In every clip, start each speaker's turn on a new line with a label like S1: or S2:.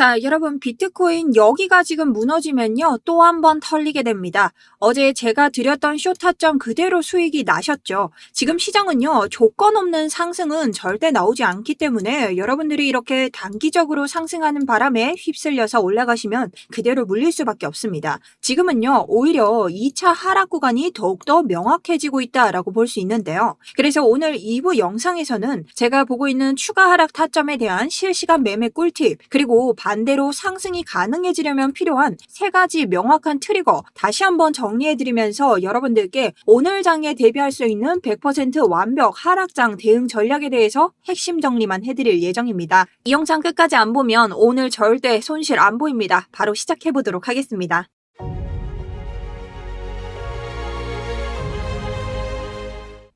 S1: 자, 여러분, 비트코인 여기가 지금 무너지면요, 또 한 번 털리게 됩니다. 어제 제가 드렸던 쇼타점 그대로 수익이 나셨죠. 지금 시장은요, 조건 없는 상승은 절대 나오지 않기 때문에 여러분들이 이렇게 단기적으로 상승하는 바람에 휩쓸려서 올라가시면 그대로 물릴 수밖에 없습니다. 지금은요, 오히려 2차 하락 구간이 더욱더 명확해지고 있다라고 볼 수 있는데요. 그래서 오늘 2부 영상에서는 제가 보고 있는 추가 하락 타점에 대한 실시간 매매 꿀팁, 그리고 반대로 상승이 가능해지려면 필요한 세 가지 명확한 트리거 다시 한번 정리해드리면서 여러분들께 오늘 장에 대비할 수 있는 100% 완벽 하락장 대응 전략에 대해서 핵심 정리만 해드릴 예정입니다. 이 영상 끝까지 안 보면 오늘 절대 손실 안 보입니다. 바로 시작해보도록 하겠습니다.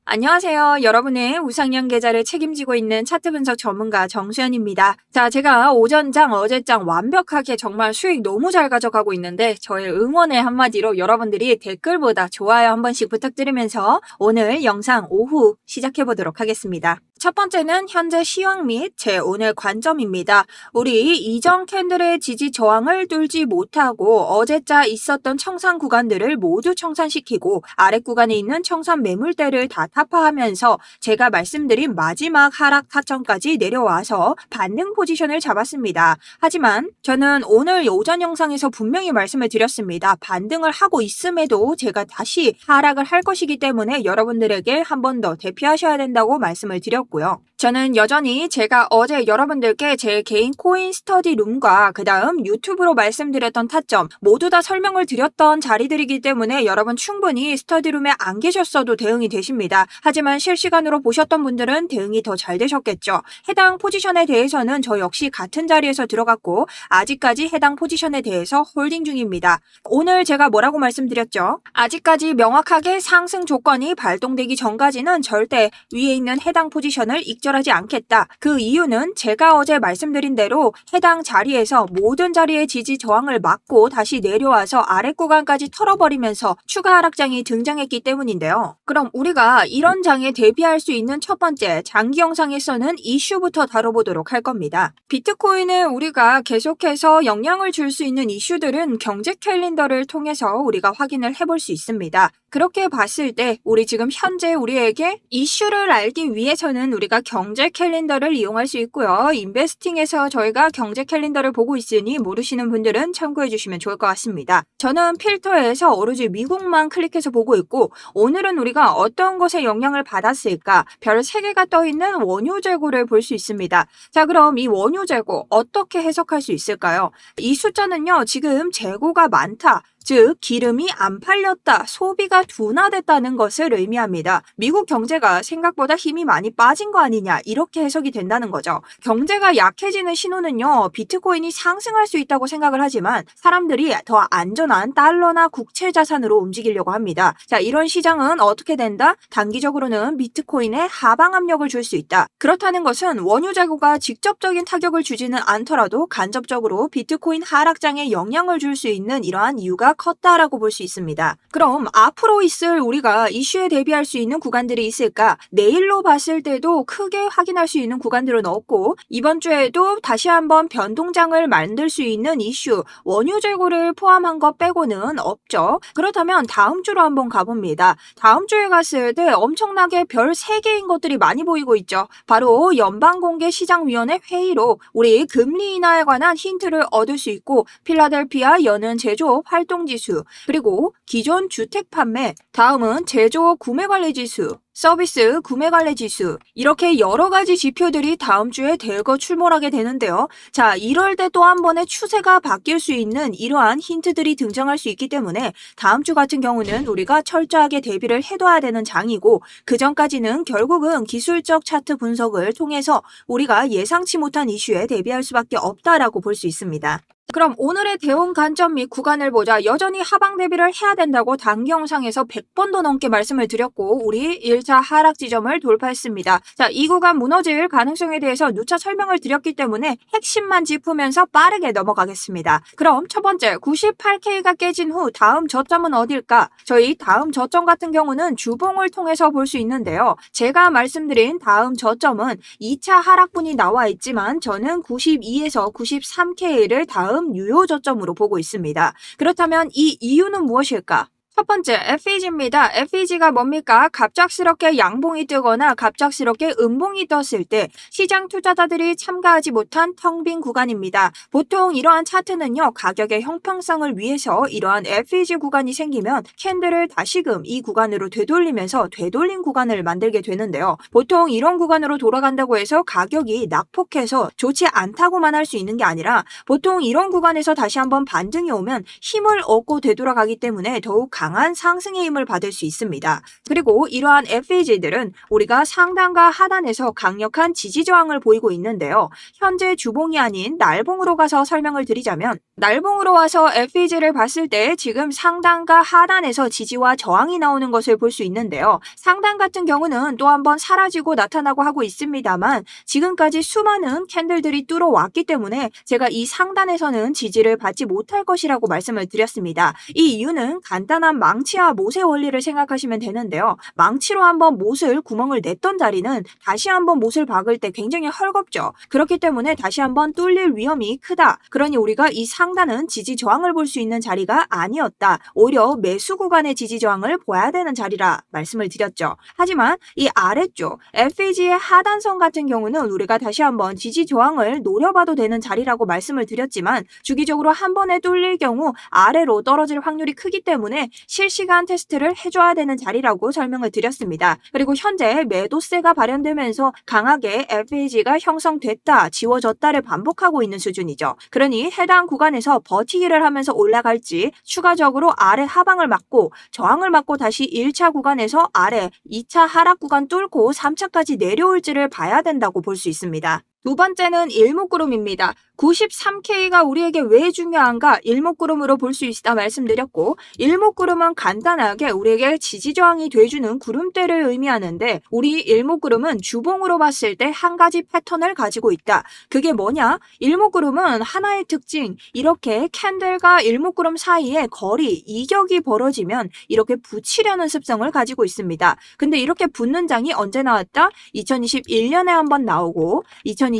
S1: 안녕하세요. 여러분의 우상향 계좌를 책임지고 있는 차트 분석 전문가 정수연입니다. 자, 제가 오전장, 어제장 완벽하게 정말 수익 너무 잘 가져가고 있는데 저의 응원의 한마디로 여러분들이 댓글보다 좋아요 한 번씩 부탁드리면서 오늘 영상 오후 시작해 보도록 하겠습니다. 첫 번째는 현재 시황 및제 오늘 관점입니다. 우리 이전 캔들의 지지 저항을 뚫지 못하고 어제자 있었던 청산 구간들을 모두 청산시키고 아래 구간에 있는 청산 매물대를 다 타파하면서 제가 말씀드린 마지막 하락 타점까지 내려와서 반등 포지션을 잡았습니다. 하지만 저는 오늘 오전 영상에서 분명히 말씀을 드렸습니다. 반등을 하고 있음에도 제가 다시 하락을 할 것이기 때문에 여러분들에게 한 번 더 대피하셔야 된다고 말씀을 드렸고 있고요. 저는 여전히 제가 어제 여러분들께 제 개인 코인 스터디 룸과 그 다음 유튜브로 말씀드렸던 타점 모두 다 설명을 드렸던 자리들이기 때문에 여러분 충분히 스터디 룸에 안 계셨어도 대응이 되십니다. 하지만 실시간으로 보셨던 분들은 대응이 더 잘 되셨겠죠. 해당 포지션에 대해서는 저 역시 같은 자리에서 들어갔고 아직까지 해당 포지션에 대해서 홀딩 중입니다. 오늘 제가 뭐라고 말씀드렸죠? 아직까지 명확하게 상승 조건이 발동되기 전까지는 절대 위에 있는 해당 포지션 을 익절하지 않겠다. 그 이유는 제가 어제 말씀드린 대로 해당 자리에서 모든 자리의 지지 저항을 막고 다시 내려와서 아래 구간까지 털어버리면서 추가 하락장이 등장했기 때문인데요. 그럼 우리가 이런 장에 대비할 수 있는 첫 번째 장기 영상에서는 이슈부터 다뤄보도록 할 겁니다. 비트코인에 우리가 계속해서 영향을 줄 수 있는 이슈들은 경제 캘린더를 통해서 우리가 확인을 해볼 수 있습니다. 그렇게 봤을 때 우리 지금 현재 우리에게 이슈를 알기 위해서는 우리가 경제 캘린더를 이용할 수 있고요. 인베스팅에서 저희가 경제 캘린더를 보고 있으니 모르시는 분들은 참고해 주시면 좋을 것 같습니다. 저는 필터에서 오로지 미국만 클릭해서 보고 있고 오늘은 우리가 어떤 것에 영향을 받았을까 별 3개가 떠 있는 원유 재고를 볼 수 있습니다. 자 그럼 이 원유 재고 어떻게 해석할 수 있을까요? 이 숫자는요 지금 재고가 많다 즉 기름이 안 팔렸다, 소비가 둔화됐다는 것을 의미합니다. 미국 경제가 생각보다 힘이 많이 빠진 거 아니냐 이렇게 해석이 된다는 거죠. 경제가 약해지는 신호는요 비트코인이 상승할 수 있다고 생각을 하지만 사람들이 더 안전한 달러나 국채 자산으로 움직이려고 합니다. 자 이런 시장은 어떻게 된다? 단기적으로는 비트코인에 하방 압력을 줄 수 있다. 그렇다는 것은 원유 재고가 직접적인 타격을 주지는 않더라도 간접적으로 비트코인 하락장에 영향을 줄 수 있는 이러한 이유가 컸다라고 볼 수 있습니다. 그럼 앞으로 있을 우리가 이슈에 대비할 수 있는 구간들이 있을까? 내일로 봤을 때도 크게 확인할 수 있는 구간들은 없고 이번 주에도 다시 한번 변동장을 만들 수 있는 이슈 원유 재고를 포함한 것 빼고는 없죠. 그렇다면 다음 주로 한번 가봅니다. 다음 주에 갔을 때 엄청나게 별 3개인 것들이 많이 보이고 있죠. 바로 연방공개시장위원회 회의로 우리 금리 인하에 관한 힌트를 얻을 수 있고 필라델피아 여는 제조업 활동 지수, 그리고 기존 주택 판매, 다음은 제조 구매 관리 지수, 서비스 구매 관리 지수 이렇게 여러 가지 지표들이 다음 주에 대거 출몰하게 되는데요. 자, 이럴 때 또 한 번의 추세가 바뀔 수 있는 이러한 힌트들이 등장할 수 있기 때문에 다음 주 같은 경우는 우리가 철저하게 대비를 해둬야 되는 장이고 그 전까지는 결국은 기술적 차트 분석을 통해서 우리가 예상치 못한 이슈에 대비할 수밖에 없다라고 볼 수 있습니다. 그럼 오늘의 대응 관점 및 구간을 보자 여전히 하방 대비를 해야 된다고 단기 영상에서 100번도 넘게 말씀을 드렸고 우리 1차 하락 지점을 돌파했습니다. 자, 이 구간 무너질 가능성에 대해서 누차 설명을 드렸기 때문에 핵심만 짚으면서 빠르게 넘어가겠습니다. 그럼 첫 번째 98K가 깨진 후 다음 저점은 어딜까? 저희 다음 저점 같은 경우는 주봉을 통해서 볼 수 있는데요. 제가 말씀드린 다음 저점은 2차 하락분이 나와 있지만 저는 92에서 93K를 다음 유효 저점으로 보고 있습니다. 그렇다면 이 이유는 무엇일까? 첫 번째, FEG입니다. FEG가 뭡니까? 갑작스럽게 양봉이 뜨거나 갑작스럽게 음봉이 떴을 때 시장 투자자들이 참가하지 못한 텅 빈 구간입니다. 보통 이러한 차트는요, 가격의 형평성을 위해서 이러한 FEG 구간이 생기면 캔들을 다시금 이 구간으로 되돌리면서 되돌린 구간을 만들게 되는데요. 보통 이런 구간으로 돌아간다고 해서 가격이 낙폭해서 좋지 않다고만 할 수 있는 게 아니라 보통 이런 구간에서 다시 한번 반등이 오면 힘을 얻고 되돌아가기 때문에 더욱 강한 상승의 힘을 받을 수 있습니다. 그리고 이러한 FEG들은 우리가 상단과 하단에서 강력한 지지 저항을 보이고 있는데요. 현재 주봉이 아닌 날봉으로 가서 설명을 드리자면 날봉으로 와서 FEG를 봤을 때 지금 상단과 하단에서 지지와 저항이 나오는 것을 볼 수 있는데요. 상단 같은 경우는 또 한번 사라지고 나타나고 하고 있습니다만 지금까지 수많은 캔들들이 뚫어왔기 때문에 제가 이 상단에서는 지지를 받지 못할 것이라고 말씀을 드렸습니다. 이 이유는 간단한 망치와 못의 원리를 생각하시면 되는데요. 망치로 한번 못을 구멍을 냈던 자리는 다시 한번 못을 박을 때 굉장히 헐겁죠. 그렇기 때문에 다시 한번 뚫릴 위험이 크다. 그러니 우리가 이 상 단은 지지 저항을 볼 수 있는 자리가 아니었다. 오히려 매수 구간의 지지 저항을 봐야 되는 자리라 말씀을 드렸죠. 하지만 이 아래쪽 FEG의 하단선 같은 경우는 우리가 다시 한번 지지 저항을 노려봐도 되는 자리라고 말씀을 드렸지만 주기적으로 한 번에 뚫릴 경우 아래로 떨어질 확률이 크기 때문에 실시간 테스트를 해줘야 되는 자리라고 설명을 드렸습니다. 그리고 현재 매도세가 발현되면서 강하게 FEG가 형성됐다, 지워졌다를 반복하고 있는 수준이죠. 그러니 해당 구간에 서 버티기를 하면서 올라갈지 추가적으로 아래 하방을 맞고 저항을 맞고 다시 1차 구간에서 아래 2차 하락 구간 뚫고 3차까지 내려올지를 봐야 된다고 볼 수 있습니다. 두 번째는 일목구름입니다. 93K가 우리에게 왜 중요한가 일목구름으로 볼 수 있다 말씀드렸고 일목구름은 간단하게 우리에게 지지저항이 돼주는 구름대를 의미하는데 우리 일목구름은 주봉으로 봤을 때 한 가지 패턴을 가지고 있다. 그게 뭐냐? 일목구름은 하나의 특징 이렇게 캔들과 일목구름 사이에 거리 이격이 벌어지면 이렇게 붙이려는 습성을 가지고 있습니다. 근데 이렇게 붙는 장이 언제 나왔다? 2021년에 한번 나오고 2022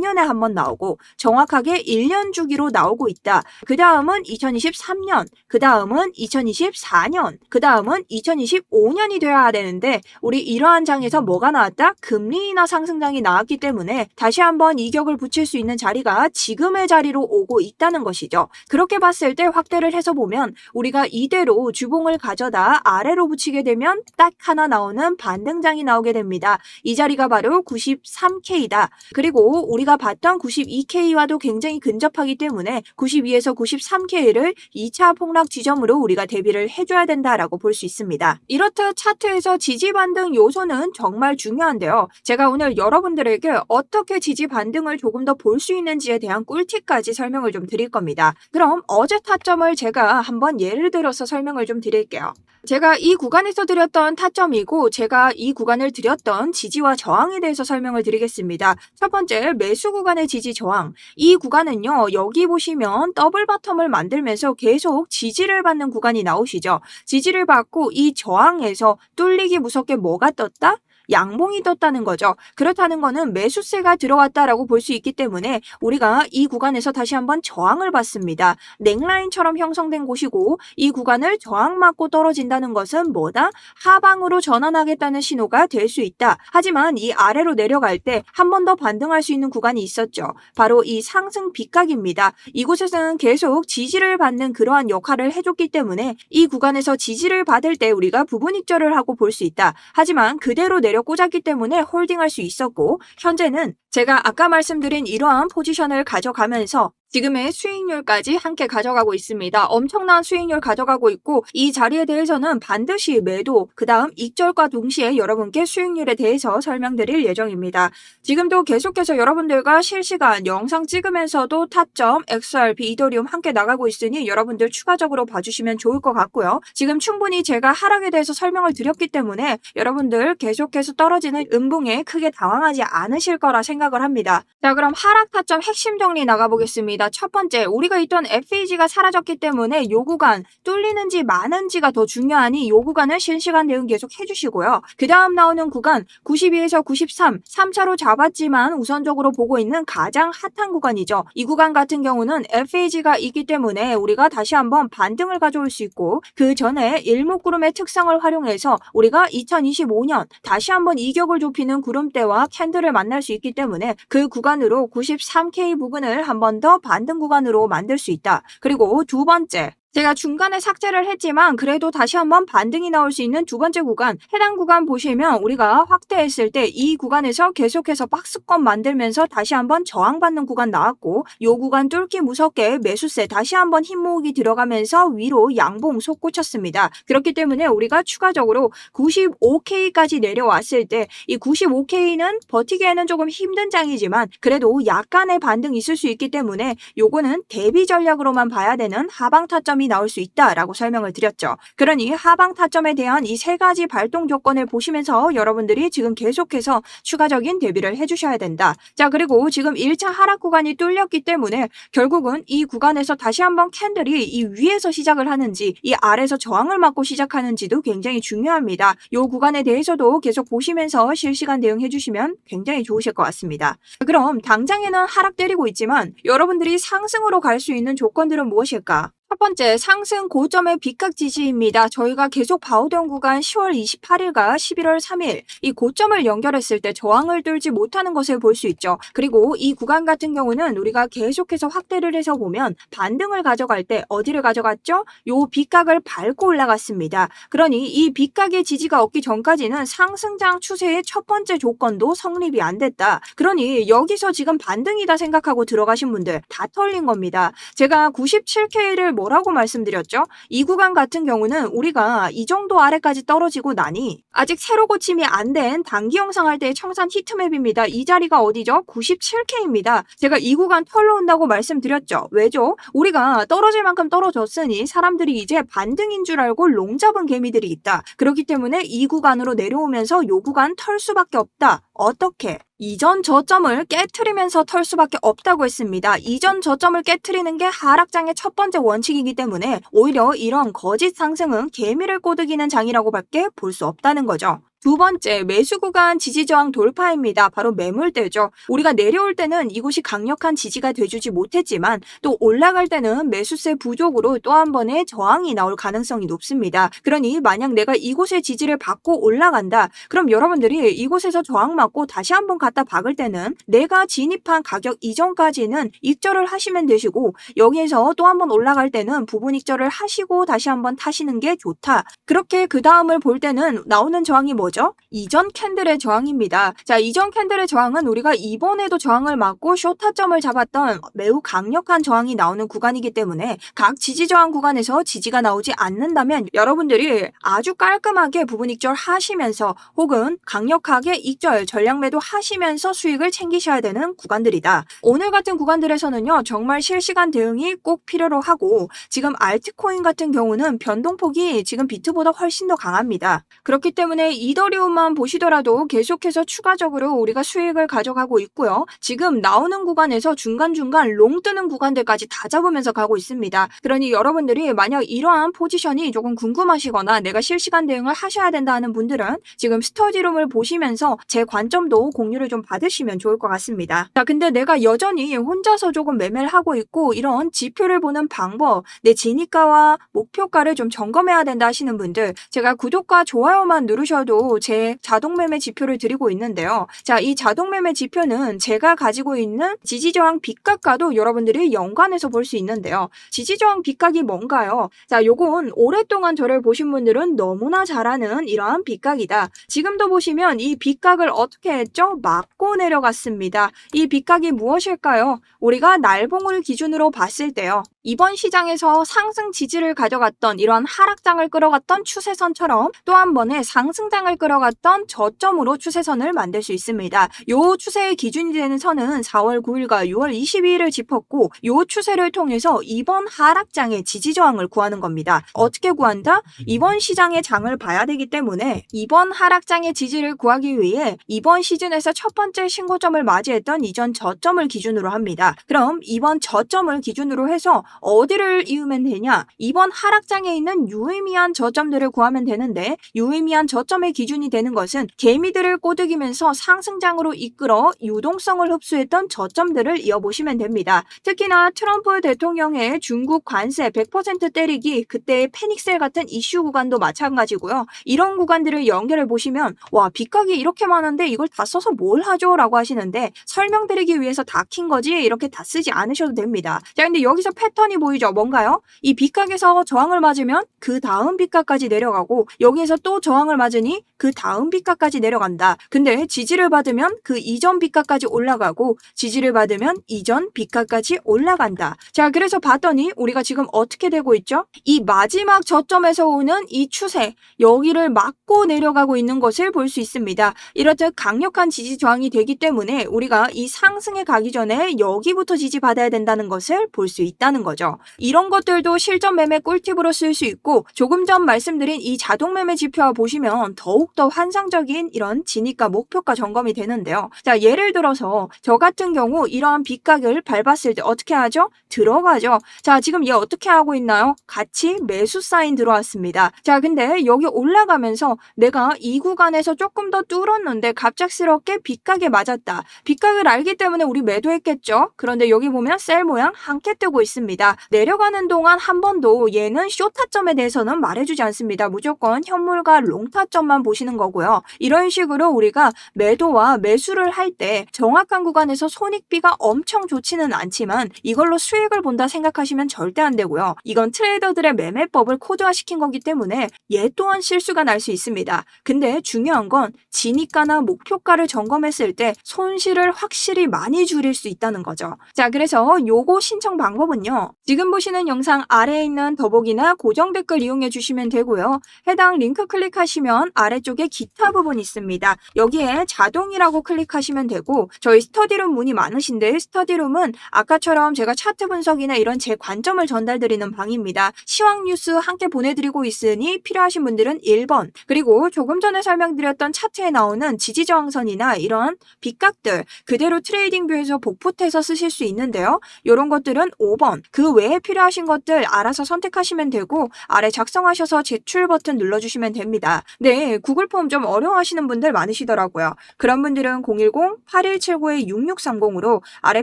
S1: 년에 한 번 나오고 정확하게 1년 주기로 나오고 있다. 그 다음은 2023년, 그 다음은 2024년, 그 다음은 2025년이 돼야 되는데 우리 이러한 장에서 뭐가 나왔다? 금리 인하 상승장이 나왔기 때문에 다시 한번 이격을 붙일 수 있는 자리가 지금의 자리로 오고 있다는 것이죠. 그렇게 봤을 때 확대를 해서 보면 우리가 이대로 주봉을 가져다 아래로 붙이게 되면 딱 하나 나오는 반등장이 나오게 됩니다. 이 자리가 바로 93K다. 그리고 우리가 봤던 92K와도 굉장히 근접하기 때문에 92에서 93K를 2차 폭락 지점으로 우리가 대비를 해줘야 된다라고 볼 수 있습니다. 이렇듯 차트에서 지지 반등 요소는 정말 중요한데요. 제가 오늘 여러분들에게 어떻게 지지 반등을 조금 더 볼 수 있는지에 대한 꿀팁까지 설명을 좀 드릴 겁니다. 그럼 어제 타점을 제가 한번 예를 들어서 설명을 좀 드릴게요. 제가 이 구간에서 드렸던 타점이고 제가 이 구간을 드렸던 지지와 저항에 대해서 설명을 드리겠습니다. 첫 번째 매수 구간의 지지 저항. 이 구간은요. 여기 보시면 더블 바텀을 만들면서 계속 지지를 받는 구간이 나오시죠. 지지를 받고 이 저항에서 뚫리기 무섭게 뭐가 떴다? 양봉이 떴다는 거죠. 그렇다는 거는 매수세가 들어왔다라고 볼 수 있기 때문에 우리가 이 구간에서 다시 한번 저항을 받습니다. 넥라인처럼 형성된 곳이고 이 구간을 저항 맞고 떨어진다는 것은 뭐다? 하방으로 전환하겠다는 신호가 될 수 있다. 하지만 이 아래로 내려갈 때 한 번 더 반등할 수 있는 구간이 있었죠. 바로 이 상승 빗각입니다. 이곳에서는 계속 지지를 받는 그러한 역할을 해줬기 때문에 이 구간에서 지지를 받을 때 우리가 부분 익절을 하고 볼 수 있다. 하지만 그대로 내려 꽂았기 때문에 홀딩할 수 있었고 현재는 제가 아까 말씀드린 이러한 포지션을 가져가면서 지금의 수익률까지 함께 가져가고 있습니다. 엄청난 수익률 가져가고 있고 이 자리에 대해서는 반드시 매도 그 다음 익절과 동시에 여러분께 수익률에 대해서 설명드릴 예정입니다. 지금도 계속해서 여러분들과 실시간 영상 찍으면서도 타점, XRP, 이더리움 함께 나가고 있으니 여러분들 추가적으로 봐주시면 좋을 것 같고요. 지금 충분히 제가 하락에 대해서 설명을 드렸기 때문에 여러분들 계속해서 떨어지는 음봉에 크게 당황하지 않으실 거라 생각을 합니다. 자 그럼 하락 타점 핵심 정리 나가보겠습니다. 첫 번째 우리가 있던 FAG가 사라졌기 때문에 요 구간 뚫리는지 마는지가 더 중요하니 요 구간은 실시간 대응 계속 해주시고요. 그 다음 나오는 구간 92에서 93 3차로 잡았지만 우선적으로 보고 있는 가장 핫한 구간이죠. 이 구간 같은 경우는 FAG가 있기 때문에 우리가 다시 한번 반등을 가져올 수 있고 그 전에 일목구름의 특성을 활용해서 우리가 2025년 다시 한번 이격을 좁히는 구름대와 캔들을 만날 수 있기 때문에 그 구간으로 93K 부근을 한 번 더 반등 구간으로 만들 수 있다. 그리고 두 번째 제가 중간에 삭제를 했지만 그래도 다시 한번 반등이 나올 수 있는 두 번째 구간 해당 구간 보시면 우리가 확대했을 때 이 구간에서 계속해서 박스권 만들면서 다시 한번 저항받는 구간 나왔고 이 구간 뚫기 무섭게 매수세 다시 한번 힘 모으기 들어가면서 위로 양봉 솟구쳤습니다. 그렇기 때문에 우리가 추가적으로 95K까지 내려왔을 때 이 95K는 버티기에는 조금 힘든 장이지만 그래도 약간의 반등이 있을 수 있기 때문에 요거는 대비 전략으로만 봐야 되는 하방 타점이 나올 수 있다라고 설명을 드렸죠. 그러니 하방 타점에 대한 이 세 가지 발동 조건을 보시면서 여러분들이 지금 계속해서 추가적인 대비를 해주셔야 된다. 자 그리고 지금 1차 하락 구간이 뚫렸기 때문에 결국은 이 구간에서 다시 한번 캔들이 이 위에서 시작을 하는지 이 아래에서 저항을 맞고 시작하는지도 굉장히 중요합니다. 이 구간에 대해서도 계속 보시면서 실시간 대응해 주시면 굉장히 좋으실 것 같습니다. 그럼 당장에는 하락 때리고 있지만 여러분들이 상승으로 갈 수 있는 조건들은 무엇일까? 첫 번째, 상승 고점의 빗각 지지입니다. 저희가 계속 봐오던 구간 10월 28일과 11월 3일, 이 고점을 연결했을 때 저항을 뚫지 못하는 것을 볼 수 있죠. 그리고 이 구간 같은 경우는 우리가 계속해서 확대를 해서 보면 반등을 가져갈 때 어디를 가져갔죠? 요 빗각을 밟고 올라갔습니다. 그러니 이 빗각의 지지가 없기 전까지는 상승장 추세의 첫 번째 조건도 성립이 안 됐다. 그러니 여기서 지금 반등이다 생각하고 들어가신 분들 다 털린 겁니다. 제가 97K를 뭐라고 말씀드렸죠? 이 구간 같은 경우는 우리가 이 정도 아래까지 떨어지고 나니 아직 새로 고침이 안 된 단기 영상 할 때의 청산 히트맵입니다. 이 자리가 어디죠? 97K입니다. 제가 이 구간 털러 온다고 말씀드렸죠. 왜죠? 우리가 떨어질 만큼 떨어졌으니 사람들이 이제 반등인 줄 알고 롱 잡은 개미들이 있다. 그렇기 때문에 이 구간으로 내려오면서 요 구간 털 수밖에 없다. 어떻게? 이전 저점을 깨트리면서 털 수밖에 없다고 했습니다. 이전 저점을 깨트리는 게 하락장의 첫 번째 원칙이기 때문에 오히려 이런 거짓 상승은 개미를 꼬드기는 장이라고 밖에 볼 수 없다는 거죠. 두 번째, 매수 구간 지지 저항 돌파입니다. 바로 매물대죠. 우리가 내려올 때는 이곳이 강력한 지지가 돼주지 못했지만 또 올라갈 때는 매수세 부족으로 또 한 번의 저항이 나올 가능성이 높습니다. 그러니 만약 내가 이곳의 지지를 받고 올라간다. 그럼 여러분들이 이곳에서 저항 맞고 다시 한번 갖다 박을 때는 내가 진입한 가격 이전까지는 익절을 하시면 되시고 여기에서 또 한 번 올라갈 때는 부분 익절을 하시고 다시 한번 타시는 게 좋다. 그렇게 그 다음을 볼 때는 나오는 저항이 뭐 죠? 이전 캔들의 저항입니다. 자, 이전 캔들의 저항은 우리가 이번에도 저항을 맞고 쇼타점을 잡았던 매우 강력한 저항이 나오는 구간이기 때문에 각 지지 저항 구간에서 지지가 나오지 않는다면 여러분들이 아주 깔끔하게 부분 익절 하시면서 혹은 강력하게 익절 전략 매도 하시면서 수익을 챙기셔야 되는 구간들이다. 오늘 같은 구간들에서는요, 정말 실시간 대응이 꼭 필요로 하고 지금 알트코인 같은 경우는 변동폭이 지금 비트보다 훨씬 더 강합니다. 그렇기 때문에 이 더리움만 보시더라도 계속해서 추가적으로 우리가 수익을 가져가고 있고요. 지금 나오는 구간에서 중간중간 롱 뜨는 구간들까지 다 잡으면서 가고 있습니다. 그러니 여러분들이 만약 이러한 포지션이 조금 궁금하시거나 내가 실시간 대응을 하셔야 된다 하는 분들은 지금 스터디룸을 보시면서 제 관점도 공유를 좀 받으시면 좋을 것 같습니다. 자, 근데 내가 여전히 혼자서 조금 매매를 하고 있고 이런 지표를 보는 방법, 내 진입가와 목표가를 좀 점검해야 된다 하시는 분들 제가 구독과 좋아요만 누르셔도 제 자동매매 지표를 드리고 있는데요. 자, 이 자동매매 지표는 제가 가지고 있는 지지저항 빗각과도 여러분들이 연관해서 볼 수 있는데요. 지지저항 빗각이 뭔가요? 자, 요건 오랫동안 저를 보신 분들은 너무나 잘 아는 이러한 빗각이다. 지금도 보시면 이 빗각을 어떻게 했죠? 막고 내려갔습니다. 이 빗각이 무엇일까요? 우리가 날봉을 기준으로 봤을 때요. 이번 시장에서 상승 지지를 가져갔던 이러한 하락장을 끌어갔던 추세선처럼 또 한 번의 상승장을 끌어갔던 저점으로 추세선을 만들 수 있습니다. 요 추세의 기준이 되는 선은 4월 9일과 6월 22일을 짚었고 요 추세를 통해서 이번 하락장의 지지 저항을 구하는 겁니다. 어떻게 구한다? 이번 시장의 장을 봐야 되기 때문에 이번 하락장의 지지를 구하기 위해 이번 시즌에서 첫 번째 신고점을 맞이했던 이전 저점을 기준으로 합니다. 그럼 이번 저점을 기준으로 해서 어디를 이으면 되냐? 이번 하락장에 있는 유의미한 저점들을 구하면 되는데 유의미한 저점의 기준 이 되는 것은 개미들을 꼬드기면서 상승장으로 이끌어 유동성을 흡수했던 저점들을 이어보시면 됩니다. 특히나 트럼프 대통령의 중국 관세 100% 때리기 그때의 패닉셀 같은 이슈 구간도 마찬가지고요. 이런 구간들을 연결해 보시면 와 빗각이 이렇게 많은데 이걸 다 써서 뭘 하죠? 라고 하시는데 설명드리기 위해서 다 킨 거지 이렇게 다 쓰지 않으셔도 됩니다. 자 근데 여기서 패턴이 보이죠? 뭔가요? 이 빗각에서 저항을 맞으면 그 다음 빗각까지 내려가고 여기에서 또 저항을 맞으니 그 다음 빗각까지 내려간다. 근데 지지를 받으면 그 이전 빗각까지 올라가고 지지를 받으면 이전 빗각까지 올라간다. 자 그래서 봤더니 우리가 지금 어떻게 되고 있죠? 이 마지막 저점에서 오는 이 추세 여기를 막고 내려가고 있는 것을 볼 수 있습니다. 이렇듯 강력한 지지 저항이 되기 때문에 우리가 이 상승에 가기 전에 여기부터 지지받아야 된다는 것을 볼 수 있다는 거죠. 이런 것들도 실전 매매 꿀팁으로 쓸 수 있고 조금 전 말씀드린 이 자동 매매 지표와 보시면 더욱 더 환상적인 이런 진입과 목표가 점검이 되는데요. 자, 예를 들어서 저 같은 경우 이러한 빗각을 밟았을 때 어떻게 하죠? 들어가죠. 자, 지금 얘 어떻게 하고 있나요? 같이 매수 사인 들어왔습니다. 자, 근데 여기 올라가면서 내가 이 구간에서 조금 더 뚫었는데 갑작스럽게 빗각에 맞았다. 빗각을 알기 때문에 우리 매도했겠죠? 그런데 여기 보면 셀 모양 함께 뜨고 있습니다. 내려가는 동안 한 번도 얘는 쇼타점에 대해서는 말해주지 않습니다. 무조건 현물과 롱타점만 보시 는 거고요. 이런 식으로 우리가 매도와 매수를 할 때 정확한 구간에서 손익비가 엄청 좋지는 않지만 이걸로 수익을 본다 생각하시면 절대 안 되고요. 이건 트레이더들의 매매법을 코드화시킨 거기 때문에 얘 또한 실수가 날 수 있습니다. 근데 중요한 건 진입가나 목표가를 점검했을 때 손실을 확실히 많이 줄일 수 있다는 거죠. 자, 그래서 요거 신청 방법은요. 지금 보시는 영상 아래에 있는 더보기나 고정 댓글 이용해 주시면 되고요. 해당 링크 클릭하시면 아래 쪽에 기타 부분 있습니다. 여기에 자동이라고 클릭하시면 되고 저희 스터디룸 문의 많으신데 스터디룸은 아까처럼 제가 차트 분석이나 이런 제 관점을 전달드리는 방입니다. 시황 뉴스 함께 보내드리고 있으니 필요하신 분들은 1번 그리고 조금 전에 설명드렸던 차트에 나오는 지지저항선이나 이런 빗각들 그대로 트레이딩 뷰에서 복붙해서 쓰실 수 있는데요. 이런 것들은 5번 그 외에 필요하신 것들 알아서 선택하시면 되고 아래 작성하셔서 제출 버튼 눌러주시면 됩니다. 네, 구글 폼 좀 어려워하시는 분들 많으시더라고요. 그런 분들은 010-8179-6630으로 아래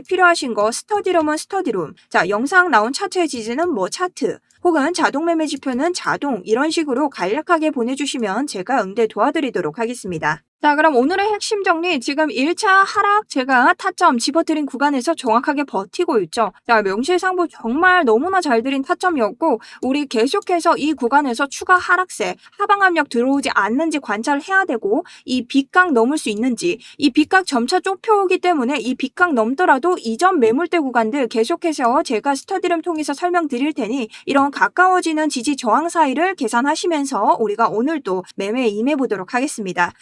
S1: 필요하신 거 스터디룸은 스터디룸. 자, 영상 나온 차트의 지지는 뭐 차트. 혹은 자동 매매 지표는 자동 이런 식으로 간략하게 보내주시면 제가 응대 도와드리도록 하겠습니다. 자, 그럼 오늘의 핵심 정리. 지금 1차 하락 제가 타점 집어드린 구간에서 정확하게 버티고 있죠. 자, 명실상부 정말 너무나 잘 드린 타점이었고, 우리 계속해서 이 구간에서 추가 하락세, 하방 압력 들어오지 않는지 관찰해야 되고, 이 빗각 넘을 수 있는지, 이 빗각 점차 좁혀오기 때문에 이 빗각 넘더라도 이전 매물대 구간들 계속해서 제가 스터디룸 통해서 설명드릴 테니, 이런 가까워지는 지지 저항 사이를 계산하시면서 우리가 오늘도 매매에 임해보도록 하겠습니다.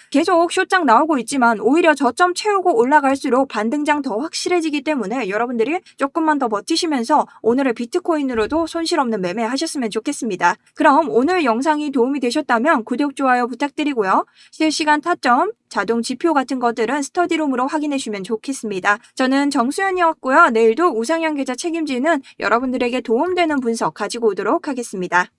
S1: 쇼장 나오고 있지만 오히려 저점 채우고 올라갈수록 반등장 더 확실해지기 때문에 여러분들이 조금만 더 버티시면서 오늘의 비트코인으로도 손실 없는 매매 하셨으면 좋겠습니다. 그럼 오늘 영상이 도움이 되셨다면 구독, 좋아요 부탁드리고요. 실시간 타점, 자동 지표 같은 것들은 스터디룸으로 확인해 주면 좋겠습니다. 저는 정수연이었고요. 내일도 우상향 계좌 책임지는 여러분들에게 도움되는 분석 가지고 오도록 하겠습니다.